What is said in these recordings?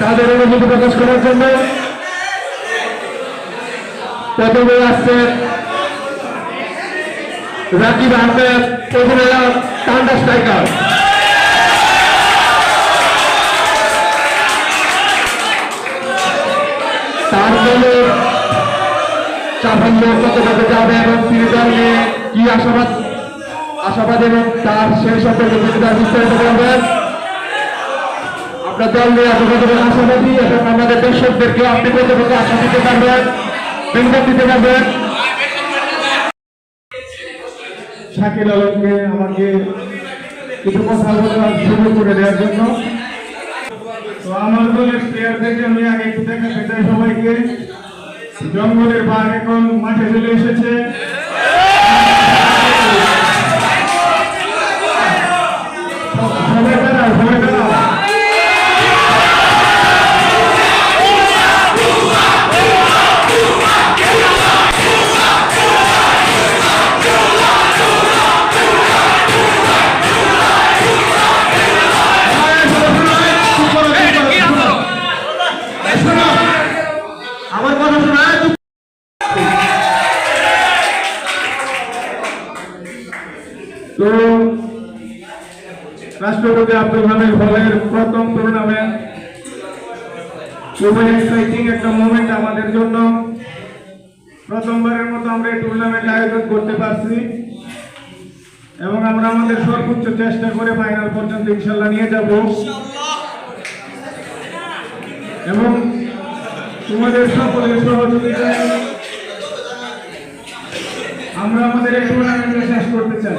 তাদের অনুভূতি প্রকাশ করার জন্য প্রথমে আসছে রাকিব আহমেদ অধিনায়ক টান্ডা স্ট্রাইকার। তার যাবে এবং তিনি দল নিয়ে কি আশাবাদ আশাবাদ এবং তার সেই সম্পর্কে বিস্তারিত বলবেন? আপনার দল নিয়ে আশাবাদ এবং আমাদের দর্শকদেরকে আপনি আশা দিতে পারবেন? দিতে পারবেন? শাকিল আলমকে আমাকে কিছু কথা বলার করে দেওয়ার জন্য। তো আমার দলের প্লেয়ার থেকে আমি আগে একটু দেখাতে চাই সবাইকে। জঙ্গলের বাঘ এখন মাঠে চলে এসেছে। রাষ্ট্রপতি আব্দুল হামিদ হলের প্রথম টুর্নামেন্ট খুবই এক্সাইটিং একটা মোমেন্ট আমাদের জন্য প্রথমবারের মতো আমরা এই টুর্নামেন্ট আয়োজন করতে পারছি এবং আমরা আমাদের সর্বোচ্চ চেষ্টা করে ফাইনাল পর্যন্ত ইনশাল্লাহ নিয়ে যাব এবং তোমাদের সকলের সহযোগিতায় আমরা আমাদের এই টুর্নামেন্টটা শেষ করতে চাই।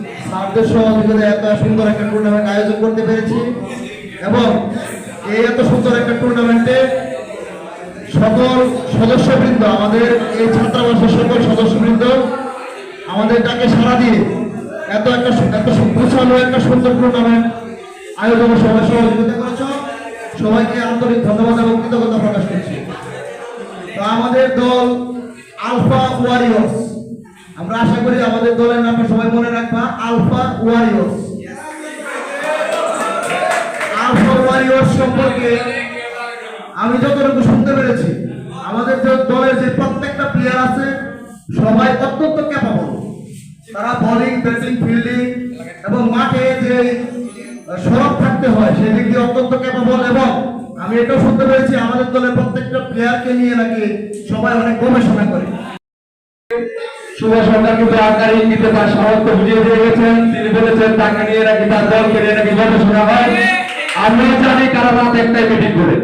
স্যারদের সহযোগিতায় এত সুন্দর একটা টুর্নামেন্ট আয়োজন করতে পেরেছি। এবং এই এত সুন্দর একটা টুর্নামেন্টে সকল সদস্যবৃন্দ, আমাদের এই ছাত্রাবাসের সকল সদস্যবৃন্দ, আমাদের ডাকে সাড়া দিয়ে এত একটা এত গুছানো একটা সুন্দর টুর্নামেন্ট আয়োজনে সবাই সহযোগিতা করেছ। সবাইকে আন্তরিক ধন্যবাদ এবং কৃতজ্ঞতা প্রকাশ আমাদের দল আলফা ওয়ারিয়র্স। আমরা আশা করি আমাদের দলের নামটা সবাই মনে রাখবা আলফা ওয়ারিয়র্স আলফা ওয়ারিয়র্স সম্পর্কে আমি যতটুকু শুনতে পেরেছি, আমাদের যে দলের যে প্রত্যেকটা প্লেয়ার আছে, সবাই অত্যন্ত ক্যাপাবল তারা বোলিং ব্যাটিং ফিল্ডিং এবং মাঠে যে সরব থাকতে হয়, সেই দিক দিয়ে অত্যন্ত ক্যাপাবল এবং আমি এটাও শুনতে পেরেছি, আমাদের দলের প্রত্যেকটা প্লেয়ারকে নিয়ে নাকি সবাই অনেক গবেষণা করে। শুভ সরকার কিন্তু আপনার ইঙ্গিতে তার সামর্থ্য বুঝিয়ে দিয়ে গেছেন। তিনি বলেছেন, তাকে নিয়ে নাকি তার দলকে নিয়ে নাকি গবেষণা হয় আমরা জানি কারা রাত একটাই মিটিং করে।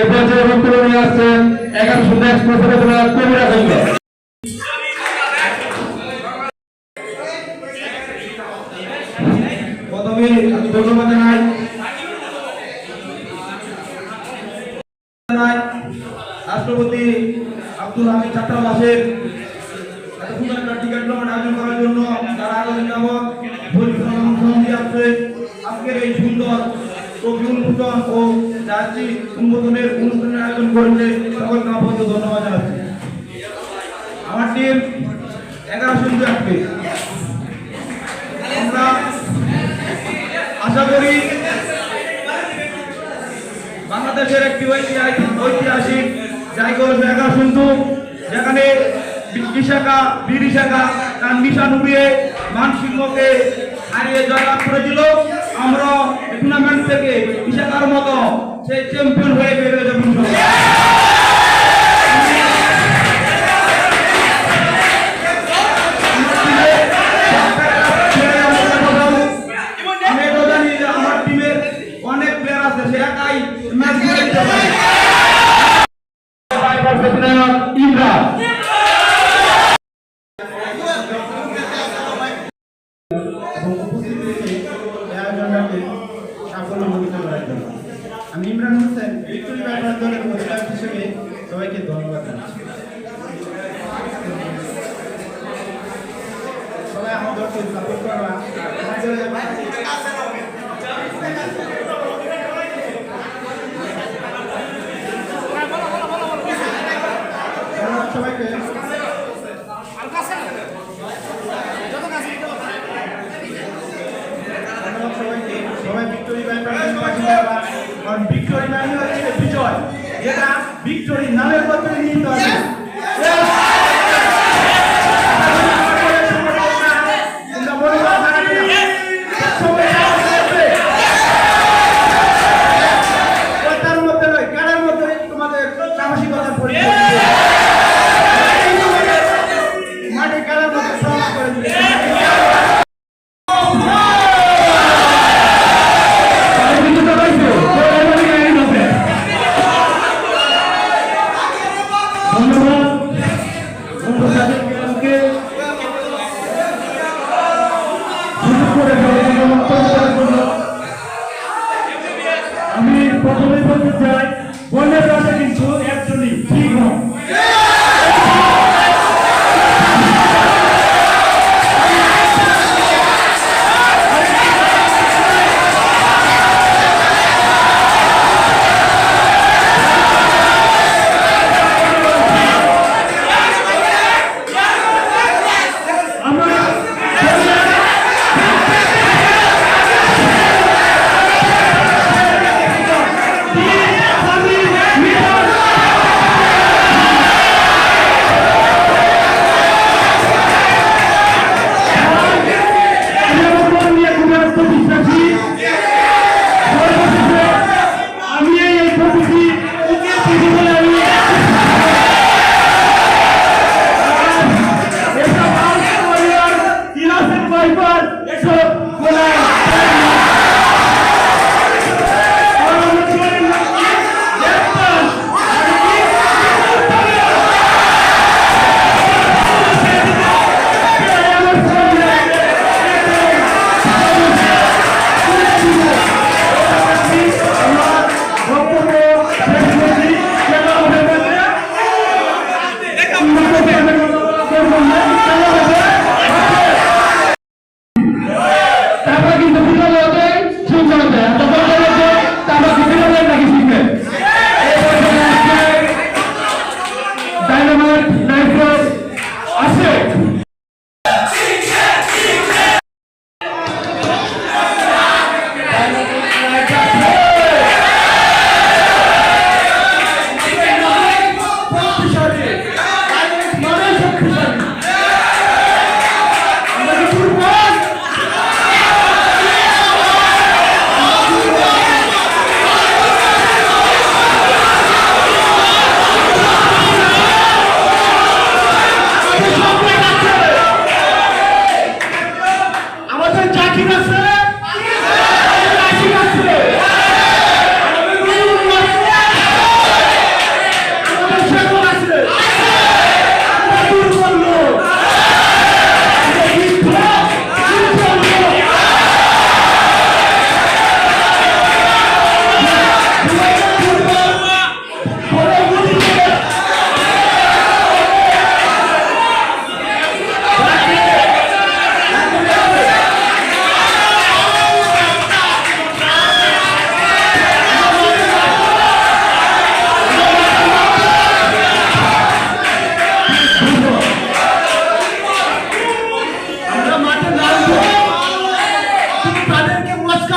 এবছর পর্যায়ে বক্তব্য নিয়ে আসছেন এগারো শূন্য এক্সপ্রেসের কবিরা গঞ্জ প্রথমে আমি ধন্যবাদ জানাই জানাই রাষ্ট্রপতি আব্দুল হামিদ এত সুন্দর একটা টিকিট আয়োজন করার জন্য আজকের এই সুন্দর ও আয়োজন ধন্যবাদ আমার আজকে আমরা আশা করি বাংলাদেশের একটি ঐতিহাসিক জায়গা হলো জায়গা শুনতু যেখানে বিশাখা বিরিশাখা তার নিশা নুবিয়ে মানসিংহকে হারিয়ে জয়লাভ করেছিল। আমরা টুর্নামেন্ট থেকে বিশাখার মতো সেই চ্যাম্পিয়ন হয়ে বেরিয়ে যাবেন অনেক প্লেয়ার আছে সে একাই ম্যাচ ইমরান হোসেন বিক্টরি ব্যাপার দলের অধিনায়ক হিসেবে সবাইকে ধন্যবাদ জানাচ্ছি। সবাই আমাদেরকে সাপোর্ট করবা। সবাইকে।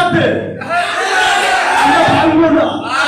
사람들! 이거 방구나!